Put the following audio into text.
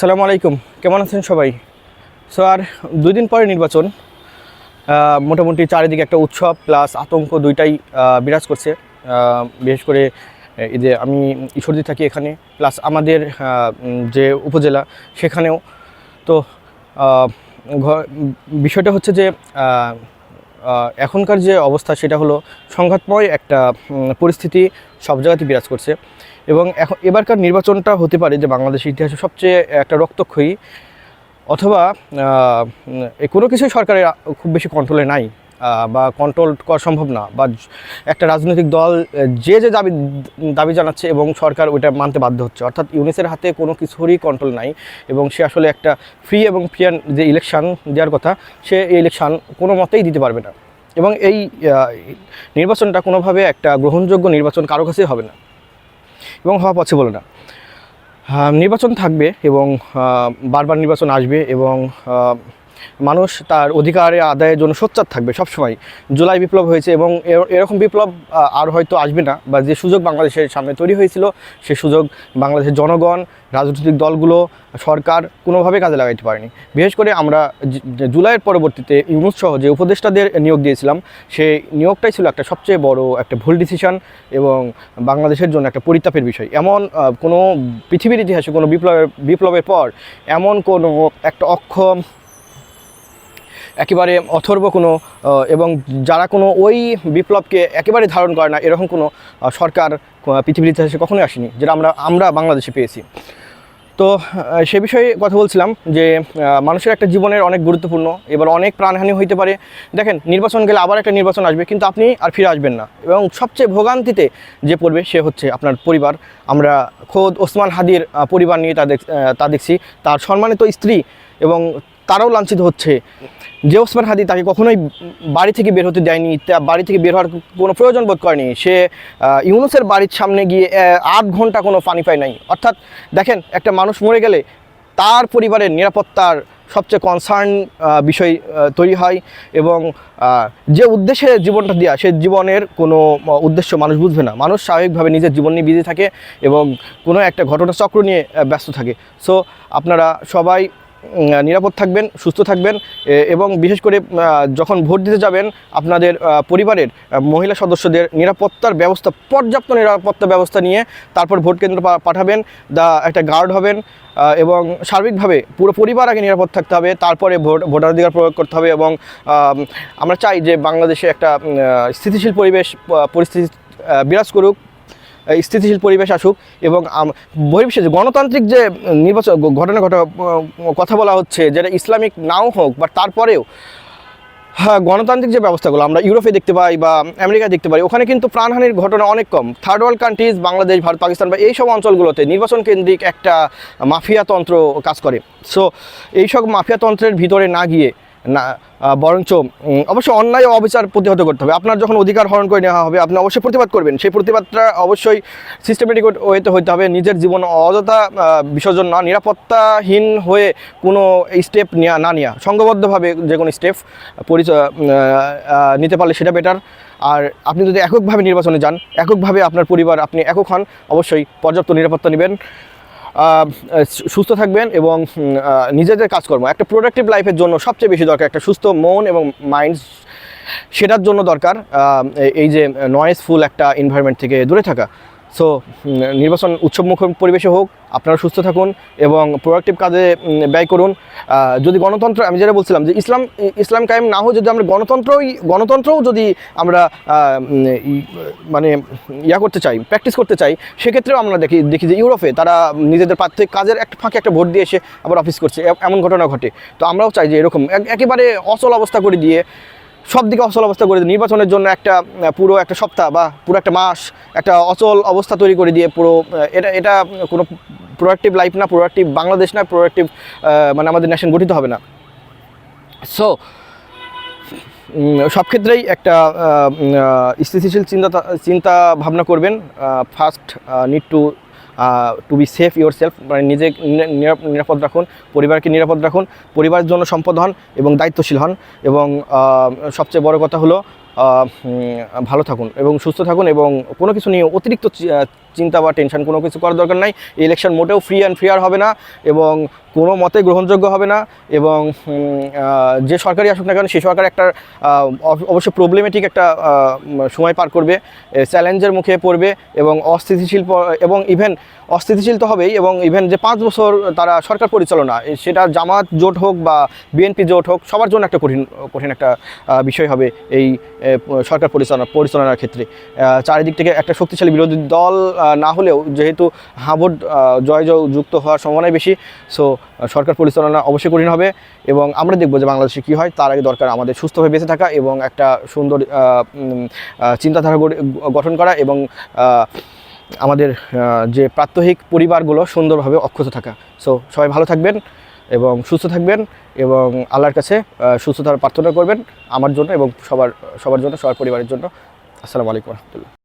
আসসালামু আলাইকুম। কেমন আছেন সবাই? সো আর দুই দিন পরে নির্বাচন মোটামুটি চারিদিকে একটা উৎসব প্লাস আতঙ্ক দুইটাই বিরাজ করছে। বিশেষ করে, এই যে আমি ঈশ্বরদী থাকি এখানে প্লাস আমাদের যে উপজেলা, সেখানেও। তো বিষয়টা হচ্ছে যে এখনকার যে অবস্থা সেটা হলো সংঘাতময় একটা পরিস্থিতি সব জায়গাতে বিরাজ করছে। এবং এখন এবারকার নির্বাচনটা হতে পারে যে বাংলাদেশের ইতিহাসে সবচেয়ে একটা রক্তক্ষয়ী, অথবা কোনো কিছুই সরকারের খুব বেশি কন্ট্রোলে নাই। বা কন্ট্রোল করা সম্ভব না, বা একটা রাজনৈতিক দল যে যে দাবি দাবি জানাচ্ছে এবং সরকার ওইটা মানতে বাধ্য হচ্ছে। অর্থাৎ ইউনিসের হাতে কোনো কিছুরই কন্ট্রোল নাই এবং সে আসলে একটা ফ্রি এবং ফিয়ার যে ইলেকশান দেওয়ার কথা, সে এই ইলেকশান কোনো মতেই দিতে পারবে না। এবং এই নির্বাচনটা কোনোভাবে একটা গ্রহণযোগ্য নির্বাচন কারও কাছেই হবে না এবং হওয়া পসিবল না। নির্বাচন থাকবে এবং বারবার নির্বাচন আসবে এবং মানুষ তার অধিকারে, আদায়ের জন্য সোচ্চার থাকবে সবসময়। জুলাই বিপ্লব হয়েছে এবং এর- এরকম বিপ্লব আর হয়তো আসবে না বা যে সুযোগ বাংলাদেশের সামনে তৈরি হয়েছিল, সে সুযোগ বাংলাদেশের জনগণ, রাজনৈতিক দলগুলো, সরকার কোনোভাবে কাজে লাগাইতে পারেনি। বিশেষ করে আমরা জুলাইয়ের পরবর্তীতে ইউনুস সহ যে উপদেষ্টাদের নিয়োগ দিয়েছিলাম সেই নিয়োগটাই ছিল একটা সবচেয়ে বড় একটা ভুল ডিসিশন এবং বাংলাদেশের জন্য একটা পরিতাপের বিষয়। এমন কোনো পৃথিবীর ইতিহাসে কোনো বিপ্লবের বিপ্লবের পর এমন কোনো একটা অক্ষম একেবারে অথর্ব কোনো এবং যারা কোনো ওই বিপ্লবকে একেবারে ধারণ করে না, এরকম কোনো সরকার পৃথিবীর ইতিহাসে কখনোই আসেনি, যেটা আমরা আমরা বাংলাদেশে পেয়েছি। তো সে বিষয়ে কথা বলছিলাম যে মানুষের একটা জীবনের অনেক গুরুত্বপূর্ণ, এবার অনেক প্রাণহানি হইতে পারে। দেখেন, নির্বাচন গেলে আবার একটা নির্বাচন আসবে, কিন্তু আপনি আর ফিরে আসবেন না। এবং সবচেয়ে ভোগান্তিতে যে পড়বে, সে হচ্ছে আপনার পরিবার। আমরা খোদ ওসমান হাদির পরিবার নিয়ে তা দেখ- তা দেখছি। তার সম্মানিত স্ত্রী এবং তারাও লাঞ্ছিত হচ্ছে। যে ওসমান হাদি তাকে কখনোই বাড়ি থেকে বের হতে দেয়নি বাড়ি থেকে বের হওয়ার কোনো প্রয়োজন বোধ করেনি। সে ইউনুসের বাড়ির সামনে গিয়ে আট ঘণ্টা কোনো পানি পায় নাই। অর্থাৎ দেখেন, একটা মানুষ মরে গেলে তার পরিবারের নিরাপত্তার সবচেয়ে কনসার্ন বিষয় তৈরি হয় এবং যে উদ্দেশ্যে জীবনটা দেওয়া সে জীবনের কোনো উদ্দেশ্য মানুষ বুঝবে না। মানুষ স্বাভাবিকভাবে নিজের জীবন নিয়ে বিজি থাকে এবং কোনো একটা ঘটনাচক্র নিয়ে ব্যস্ত থাকে। সো আপনারা সবাই নিরাপদ থাকবেন, সুস্থ থাকবেন এবং বিশেষ করে যখন ভোট দিতে যাবেন, আপনাদের পরিবারের মহিলা সদস্যদের নিরাপত্তার ব্যবস্থা, পর্যাপ্ত নিরাপত্তা ব্যবস্থা নিয়ে তারপর ভোট কেন্দ্র পাঠাবেন, দা, একটা গার্ড হবেন এবং সার্বিকভাবে পুরো পরিবার আগে নিরাপদ থাকতে হবে, তারপরে ভোট, ভোটাধিকার প্রয়োগ করতে হবে, এবং আমরা চাই যে বাংলাদেশে একটা স্থিতিশীল পরিবেশ পরিস্থিতি বিরাজ করুক। স্থিতিশীল পরিবেশ আসুক এবং বহির্বিশ্বে গণতান্ত্রিক যে নির্বাচন ঘটনা, ঘটা কথা বলা হচ্ছে, যেটা ইসলামিক নাও হোক, বা তারপরেও হ্যাঁ গণতান্ত্রিক যে ব্যবস্থাগুলো, আমরা ইউরোপে দেখতে পাই বা আমেরিকায় দেখতে পাই, ওখানে কিন্তু প্রাণহানির ঘটনা অনেক কম। Third world countries Bangladesh, Bharat, Pakistan, বা এইসব অঞ্চলগুলোতে নির্বাচন কেন্দ্রিক একটা মাফিয়াতন্ত্র কাজ করে। সো এইসব মাফিয়াতন্ত্রের ভিতরে না গিয়ে না বরঞ্চ অবশ্যই অন্যায় ও অবিচার প্রতিহত করতে হবে। আপনার যখন অধিকার হরণ করে নেওয়া হবে, আপনি অবশ্যই প্রতিবাদ করবেন। সেই প্রতিবাদটা অবশ্যই সিস্টেমেটিক ওয়েতে হইতে হবে। নিজের জীবন অযথা বিসর্জন না, নিরাপত্তাহীন হয়ে কোনো স্টেপ নেওয়া না নেওয়া সংঘবদ্ধভাবে যে কোনো স্টেপ পরিচয় নিতে পারলে সেটা বেটার আর আপনি যদি এককভাবে নির্বাচনে যান, এককভাবে আপনার পরিবার আপনি একক হন, অবশ্যই পর্যাপ্ত নিরাপত্তা নেবেন। সুস্থ থাকবেন এবং নিজেদের কাজকর্ম, একটা প্রোডাক্টিভ লাইফের জন্য সবচেয়ে বেশি দরকার, একটা সুস্থ মন এবং মাইন্ড সেটার জন্য দরকার এই- যে নয়েজফুল একটা এনভায়রনমেন্ট থেকে দূরে থাকা। সো নির্বাচন উৎসবমুখর পরিবেশে হোক, আপনারা সুস্থ থাকুন এবং প্রোডাক্টিভ কাজে ব্যয় করুন। যদি গণতন্ত্র, আমি যেটা বলছিলাম যে ইসলাম ইসলাম কায়েম না হোক যদি আমরা গণতন্ত্রই, গণতন্ত্রও যদি আমরা মানে ইয়া করতে চাই প্র্যাকটিস করতে চাই, সেক্ষেত্রেও আমরা দেখি দেখি যে ইউরোপে তারা নিজেদের প্রার্থী কাজের একটা ফাঁকে একটা ভোট দিয়ে এসে আবার অফিস করছে এমন ঘটনা ঘটে। তো আমরাও চাই যে এরকম এক- একেবারে অচল অবস্থা করে দিয়ে সব দিকে অচল অবস্থা করে দিয়ে নির্বাচনের জন্য একটা পুরো একটা সপ্তাহ বা পুরো একটা মাস একটা অচল অবস্থা তৈরি করে দিয়ে পুরো এটা এটা কোনো প্রোডাক্টিভ লাইফ না প্রোডাক্টিভ বাংলাদেশ না প্রোডাক্টিভ মানে আমাদের নেশন গঠিত হবে না। সো সব ক্ষেত্রেই একটা স্থিতিশীল চিন্তা চিন্তা ভাবনা করবেন। First need to to be safe yourself মানে নিজে নিরাপদ রাখুন, পরিবারকে নিরাপদ রাখুন পরিবারের জন্য সম্পদ হন এবং দায়িত্বশীল হন এবং সবচেয়ে বড় কথা হলো ভালো থাকুন এবং সুস্থ থাকুন এবং কোনো কিছু নিয়ে অতিরিক্ত চিন্তা বা টেনশন কোনো কিছু করার দরকার নাই। ইলেকশন মোটেও ফ্রি অ্যান্ড ফেয়ার হবে না এবং কোনো মতে গ্রহণযোগ্য হবে না এবং যে সরকারি আসুক না কেন সেই সরকার একটা আহ, অব- অবশ্যই প্রবলেমেটিক একটা সময় পার করবে চ্যালেঞ্জের মুখে পড়বে এবং অস্থিতিশীল এবং ইভেন অস্থিতিশীল তো হবেই এবং ইভেন যে পাঁচ বছর তারা সরকার পরিচালনা সেটা জামাত জোট হোক বা বিএনপি জোট হোক সবার জন্য একটা কঠিন কঠিন একটা বিষয় হবে এই সরকার পরিচালনা পরিচালনার ক্ষেত্রে। চারিদিক থেকে একটা শক্তিশালী বিরোধী দল না হলেও যেহেতু হাবুড জয় জয় যুক্ত হওয়ার সম্ভাবনাই বেশি সো সরকার পরিচালনা অবশ্যই কঠিন হবে এবং আমরা দেখব যে বাংলাদেশে কী হয়। তার আগে দরকার আমাদের সুস্থভাবে বেঁচে থাকা এবং একটা সুন্দর চিন্তাধারা গঠন করা এবং আমাদের যে প্রাত্যহিক পরিবারগুলো সুন্দরভাবে অক্ষত থাকা। সো সবাই ভালো থাকবেন। এবং সুস্থ থাকবেন এবং আল্লাহর কাছে সুস্থতার প্রার্থনা করবেন আমার জন্য এবং সবার সবার জন্য, সবার পরিবারের জন্য। আসসালামু আলাইকুম রহমতুল্লাহ।